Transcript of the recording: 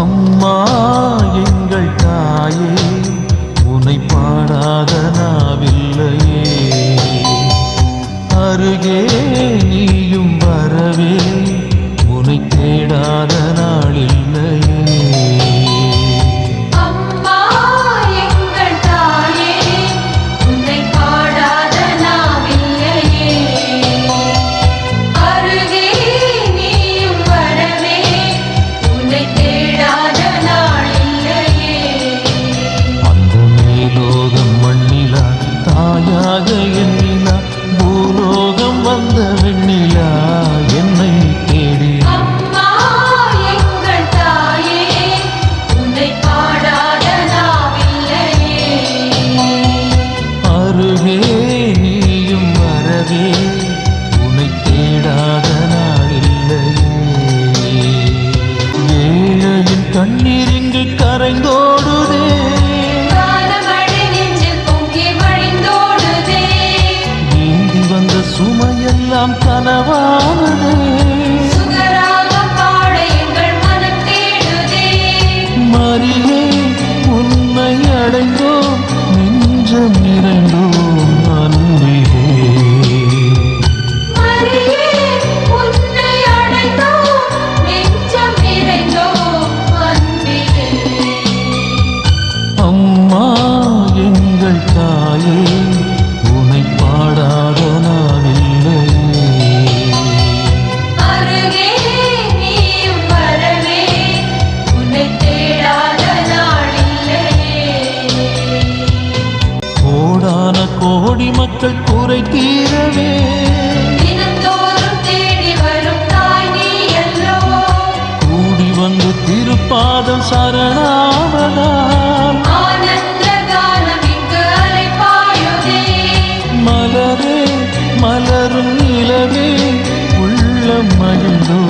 அம்மா எங்கள் தாயே உனை பாடாத நாவில்லையே. அருகே நீயும் வரவே வழிந்தோடுதே. நீந்தி வந்த சுமையெல்லாம் கனவானதே. கோடி மக்கள் குறை தீரவே. கூடி வந்து திருப்பாதம் சரணாவதால் மலரே மலரும் நிலவே உள்ளம் மகிழ்ந்தோ.